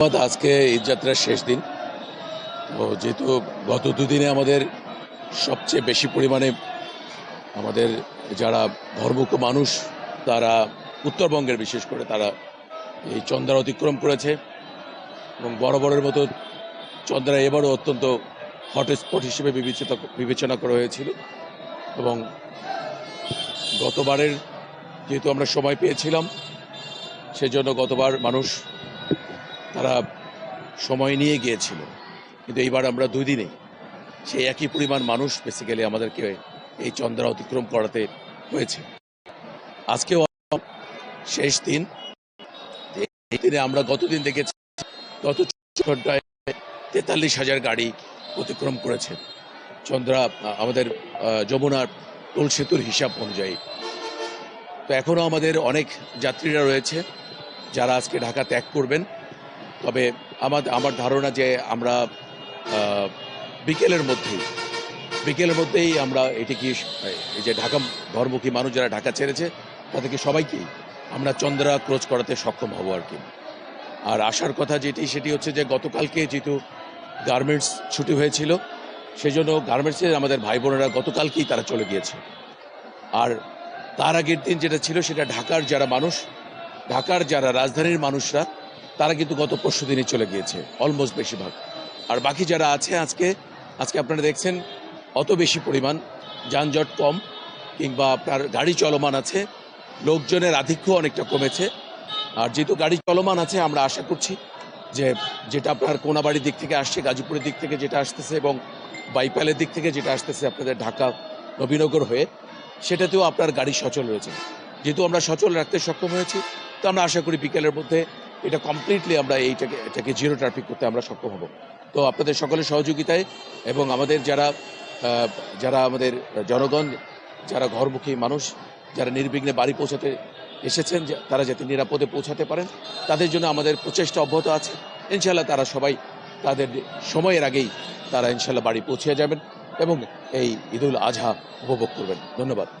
আজকে ঈদযাত্রার শেষ দিন। তো যেহেতু গত দুদিনে আমাদের সবচেয়ে বেশি পরিমাণে আমাদের যারা ধর্মুক মানুষ, তারা উত্তরবঙ্গের বিশেষ করে তারা এই চন্দ্রা অতিক্রম করেছে এবং বরাবরের মতো চন্দ্রা এবারও অত্যন্ত হটস্পট হিসেবে বিবেচিত, বিবেচনা করা হয়েছিল এবং গতবারের যেহেতু আমরা সময় পেয়েছিলাম, সেজন্য গতবার মানুষ তারা সময় নিয়ে গিয়েছিল। কিন্তু এইবার আমরা দুই দিনে সেই একই পরিমাণ মানুষ বেসিক্যালি আমাদেরকে এই চন্দ্রা অতিক্রম করাতে হয়েছে। আজকেও শেষ দিন। এই দিনে আমরা গতদিন দেখেছি গত ঘন্টায় তেতাল্লিশ হাজার গাড়ি অতিক্রম করেছে। চন্দ্রা, আমাদের যমুনার টোল সেতুর হিসাব অনুযায়ী। তো এখনও আমাদের অনেক যাত্রীরা রয়েছে যারা আজকে ঢাকা ত্যাগ করবেন। তবে আমার আমার ধারণা যে আমরা বিকেলের মধ্যেই বিকেলের মধ্যেই আমরা এটি কি এই যে ঢাকা ধর্মুখী মানুষ যারা ঢাকা ছেড়েছে, তাদেরকে সবাইকেই আমরা চন্দ্রা ক্রোচ করাতে সক্ষম হব আর কি। আর আসার কথা যেটি, সেটি হচ্ছে যে গতকালকে যেহেতু গার্মেন্টস ছুটি হয়েছিল সেই জন্য গার্মেন্টসের আমাদের ভাই বোনেরা গতকালকেই তারা চলে গিয়েছে। আর তার আগের দিন যেটা ছিল, সেটা ঢাকার যারা মানুষ, ঢাকার যারা রাজধানীর মানুষরা তারা কিন্তু গত পরশু দিনই চলে গিয়েছে অলমোস্ট বেশিরভাগ। আর বাকি যারা আছে আজকে আজকে আপনারা দেখছেন, অত বেশি পরিমাণ, যানজট কম, কিংবা আপনার গাড়ি চলমান আছে, লোকজনের আধিক্য অনেকটা কমেছে। আর যেহেতু গাড়ি চলমান আছে, আমরা আশা করছি যে যেটা আপনার কোনাবাড়ির দিক থেকে আসছে, গাজীপুরের দিক থেকে যেটা আসতেছে এবং বাইপালের দিক থেকে যেটা আসতেছে আপনাদের ঢাকা, নবীনগর হয়ে, সেটাতেও আপনার গাড়ি সচল রয়েছে যেহেতু আমরা সচল রাখতে সক্ষম হয়েছি, তো আমরা আশা করি বিকেলের মধ্যে এটা কমপ্লিটলি আমরা এইটাকে, এটাকে জিরো ট্রাফিক করতে আমরা সক্ষম হব। তো আপনাদের সকলের সহযোগিতায় এবং আমাদের যারা যারা আমাদের জনগণ, যারা ঘরমুখী মানুষ, যারা নির্বিঘ্নে বাড়ি পৌঁছাতে এসেছেন তারা যাতে নিরাপদে পৌঁছাতে পারেন, তাদের জন্য আমাদের প্রচেষ্টা অব্যাহত আছে। ইনশাল্লাহ তারা সবাই তাদের সময়ের আগেই তারা ইনশাল্লাহ বাড়ি পৌঁছে যাবেন এবং এই ঈদুল আজহা উপভোগ করবেন। ধন্যবাদ।